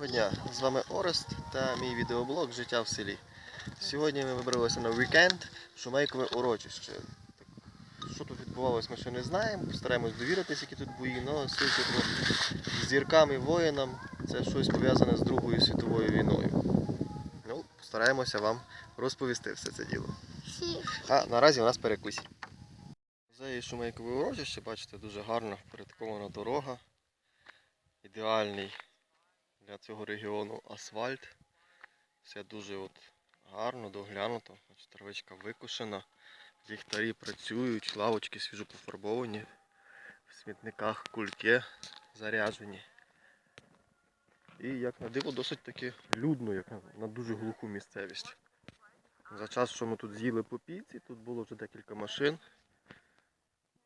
Доброго дня! З вами Орест та мій відеоблог Життя в селі. Сьогодні ми вибралися на вікенд Шумейкове урочище. Що тут відбувалося, ми ще не знаємо. Постараємось довіритись, які тут бої, але судячи по зіркам і воїнам, це щось пов'язане з Другою світовою війною. Ну, постараємося вам розповісти все це діло. А наразі у нас перекусь. Музеї Шумейкове урочище, бачите, дуже гарно порядкована дорога. Ідеальний для цього регіону асфальт. Все дуже от гарно, доглянуто. Травичка викошена, ліхтарі працюють, лавочки свіжо пофарбовані, в смітниках кульки заряджені. І як на диво досить таки людно, як на, дуже глуху місцевість. За час, що ми тут з'їли по піці, тут було вже декілька машин,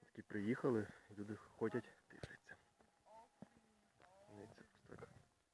які приїхали, люди ходять, так.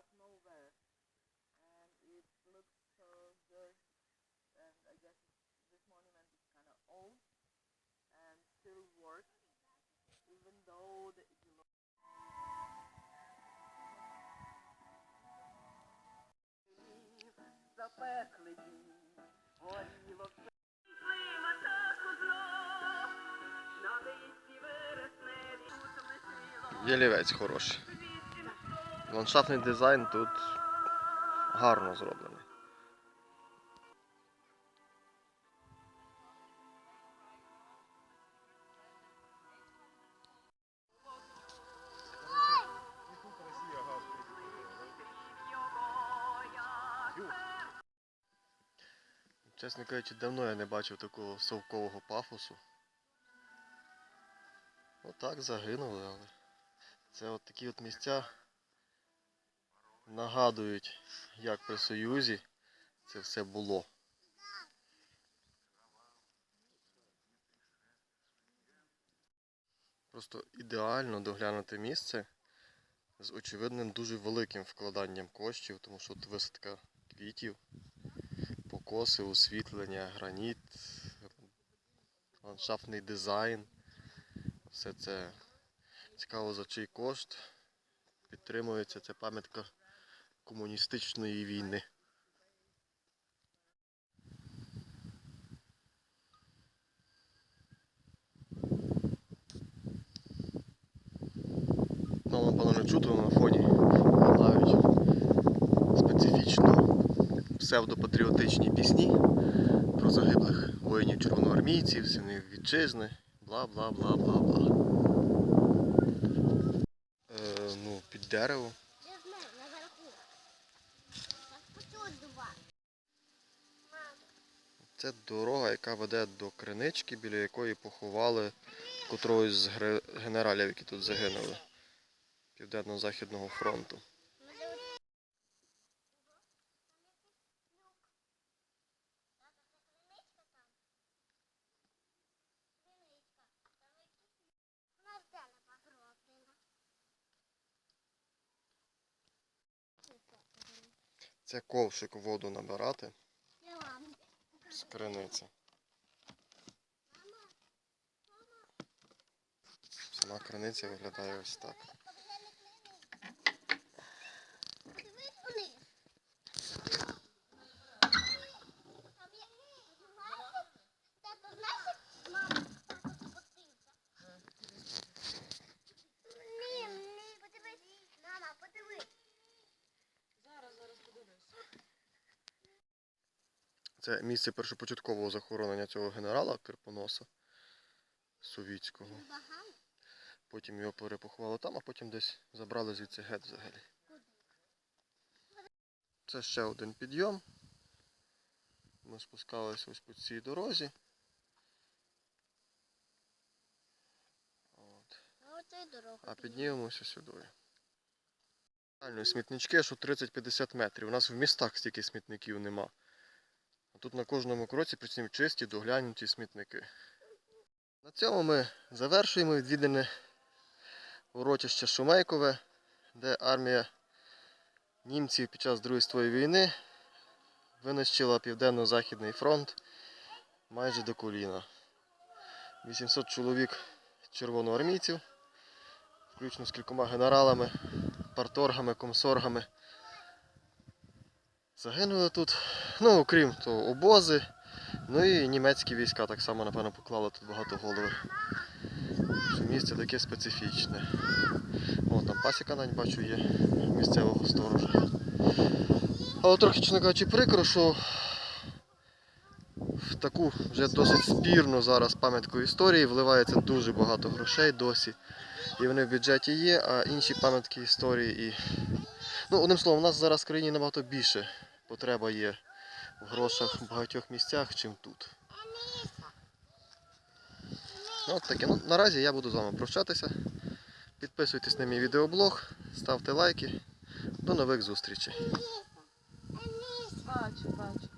even though the Запекли дні, горіло все. Ялівець хороший. Ландшафтний дизайн тут гарно зроблений. Чесно кажучи, давно я не бачив такого совкового пафосу. Отак загинули, але це от такі от місця нагадують, як при Союзі це все було. Просто ідеально доглянути місце з очевидним дуже великим вкладанням коштів, тому що от висадка квітів, покоси, освітлення, граніт, ландшафтний дизайн. Все це цікаво за чий кошт. Підтримується ця пам'ятка комуністичної війни. Ну, напевно, не чути на фоні лунають специфічно псевдопатріотичні пісні про загиблих воїнів червоноармійців, синів вітчизни, бла бла бла бла бла. Е, ну, під дерево. Це дорога, яка веде до кринички, біля якої поховали котрогось з генералів, які тут загинули. Південно-Західного фронту. Це ковшик воду набирати з криниці. Сама криниця виглядає ось так. Це місце першопочаткового захоронення цього генерала Кирпоноса Совітського. Потім його перепоховали там, а потім десь забрали звідси геть взагалі. Це ще один підйом. Ми спускалися ось по цій дорозі. От. А. А піднімемося сюди. Реально, смітнички, що 30-50 метрів. У нас в містах стільки смітників нема. Тут на кожному кроці причому чисті, доглянуті смітники. На цьому ми завершуємо відвідане урочище Шумейкове, де армія німців під час Другої світової війни винищила Південно-Західний фронт майже до коліна. 800 чоловік червоноармійців, включно з кількома генералами, парторгами, комсоргами. Загинули тут. Ну, окрім того, обози. Ну і німецькі війська так само, напевно, поклали тут багато голови. Місце таке специфічне. О, там пасіка навіть бачу є місцевого сторожа. Але трохи, чесно кажучи, прикро, що в таку вже досить спірну зараз пам'ятку історії вливається дуже багато грошей досі. І вони в бюджеті є, а інші пам'ятки історії і. Ну, одним словом, у нас зараз в країні набагато більше потреба є в грошах в багатьох місцях, чим тут. Ну, от таке. Ну, наразі я буду з вами прощатися. Підписуйтесь на мій відеоблог, ставте лайки. До нових зустрічей. Бачу, бачу.